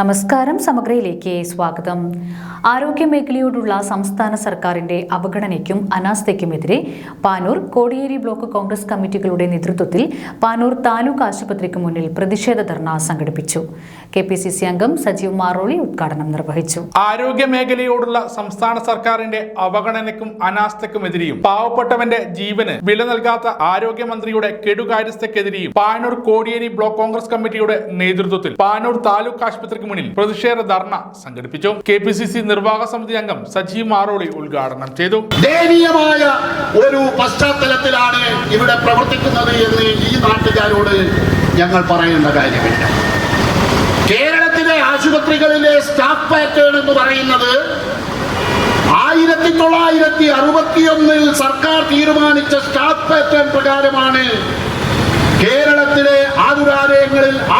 നമസ്കാരം സമഗ്രയിലേക്ക് സ്വാഗതം. ആരോഗ്യ മേഖലയോടുള്ള സംസ്ഥാന സർക്കാരിന്റെ അവഗണനയ്ക്കും അനാസ്ഥയ്ക്കുമെതിരെ പാനൂർ കോടിയേരി ബ്ലോക്ക് കോൺഗ്രസ് കമ്മിറ്റികളുടെ നേതൃത്വത്തിൽ പാനൂർ താലൂക്ക് ആശുപത്രിക്ക് മുന്നിൽ പ്രതിഷേധ ധർണ സംഘടിപ്പിച്ചു. കെ പി സി സി അംഗം സജീവ് മാറോളി ഉദ്ഘാടനം നിർവഹിച്ചു. ആരോഗ്യ മേഖലയോടുള്ള സംസ്ഥാന സർക്കാരിന്റെ അവഗണനയ്ക്കും അനാസ്ഥയ്ക്കുമെതിരെയും പാവപ്പെട്ടവന്റെ ജീവന് വില നൽകാത്ത ആരോഗ്യമന്ത്രിയുടെ കെടുകാര്യസ്ഥക്കെതിരെയും പാനൂർ കോടിയേരി ബ്ലോക്ക് കോൺഗ്രസ് കമ്മിറ്റിയുടെ നേതൃത്വത്തിൽ പാനൂർ താലൂക്ക് ആശുപത്രിക്ക് മുന്നിൽ പ്രതിഷേധ ധർണ സംഘടിപ്പിച്ചു. കെ പി സി സി നിർവാഹക സമിതി അംഗം സജീവ് മാറോളി ഉദ്ഘാടനം ചെയ്തു. ദയനീയമായ ഒരു പശ്ചാത്തലത്തിലാണ് ഇവിടെ പ്രവർത്തിക്കുന്നത് എന്ന് ഈ നാട്ടുകാരോട് ഞങ്ങൾ പറയുന്ന കാര്യമില്ല. കേരളത്തിലെ ആശുപത്രികളിലെ സ്റ്റാഫ് പാറ്റേൺ എന്ന് പറയുന്നത് ആയിരത്തി തൊള്ളായിരത്തി അറുപത്തിയൊന്നിൽ സർക്കാർ തീരുമാനിച്ച സ്റ്റാഫ് പാറ്റേൺ പ്രകാരമാണ് കേരളത്തിലെ ആതുരാലയങ്ങളിൽ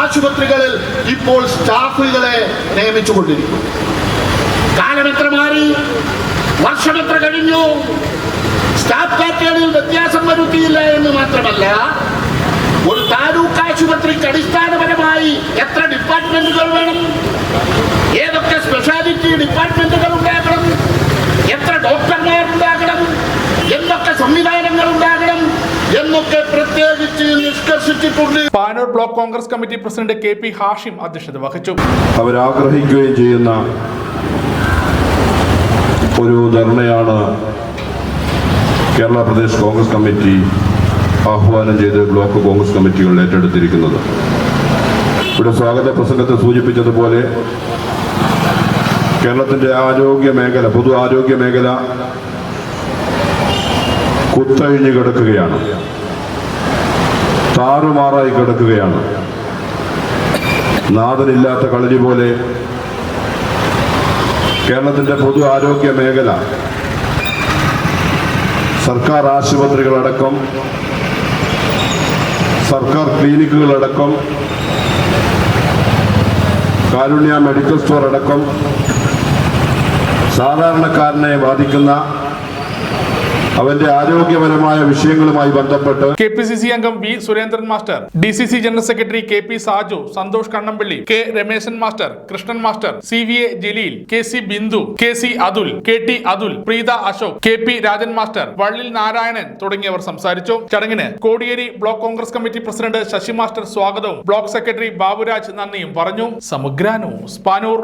ആശുപത്രികളിൽ ഇപ്പോൾ സ്റ്റാഫുകളെ നിയമിച്ചുകൊണ്ടിരിക്കുന്നു. കാലം എത്ര മാറി? വർഷം എത്ര കഴിഞ്ഞു? സ്റ്റാഫ് പാറ്റേണിൽ വ്യത്യാസം വരുത്തിയില്ല എന്ന് മാത്രമല്ല ഒരു താലൂക്ക് ആശുപത്രിക്ക് അടിസ്ഥാനപരമായി എത്ര ഡിപ്പാർട്ട്മെന്റുകൾ വേണം? ഏതൊക്കെ speciality ഡിപ്പാർട്ട്മെന്റുകൾ Panoor block Congress committee president K P Hashim അധ്യക്ഷത വഹിച്ചു. അവരാഗ്രഹിക്കുകയും ചെയ്യുന്ന ഒരു ധർണയാണ് കേരള പ്രദേശ് കോൺഗ്രസ് കമ്മിറ്റി ആഹ്വാനം ചെയ്ത് ബ്ലോക്ക് കോൺഗ്രസ് കമ്മിറ്റികൾ ഏറ്റെടുത്തിരിക്കുന്നത്. ഇവിടെ സ്വാഗത പ്രസംഗത്തെ സൂചിപ്പിച്ചതുപോലെ കേരളത്തിന്റെ ആരോഗ്യ മേഖല പൊതു ആരോഗ്യ മേഖല കുത്തഴിഞ്ഞു കിടക്കുകയാണ്. താറുമാറായി കിടക്കുകയാണ്. നാഥനില്ലാത്ത കളരി പോലെ കേരളത്തിന്റെ പൊതു ആരോഗ്യ മേഖല സർക്കാർ ആശുപത്രികളടക്കം സർക്കാർ ക്ലിനിക്കുകളടക്കം കാരുണ്യ മെഡിക്കൽ സ്റ്റോർ അടക്കം സാധാരണക്കാരനെ ബാധിക്കുന്ന അവന്റെ ആരോഗ്യപരമായ വിഷയങ്ങളുമായി ബന്ധപ്പെട്ട് കെ പി സി സി അംഗം V Surendran master D C C general secretary K P Saju Santhosh Kannampally K Rameshan master Krishnan master C V A Jaleel K C Bindu K C Athul K T Athul Preetha Ashok K P Rajan master Vallil Narayanan തുടങ്ങിയവർ സംസാരിച്ചു. ചടങ്ങിന് Kodiyeri block Congress committee president Sasi master സ്വാഗതവും block secretary Baburaj നന്ദിയും പറഞ്ഞു. സമഗ്ര news Panoor.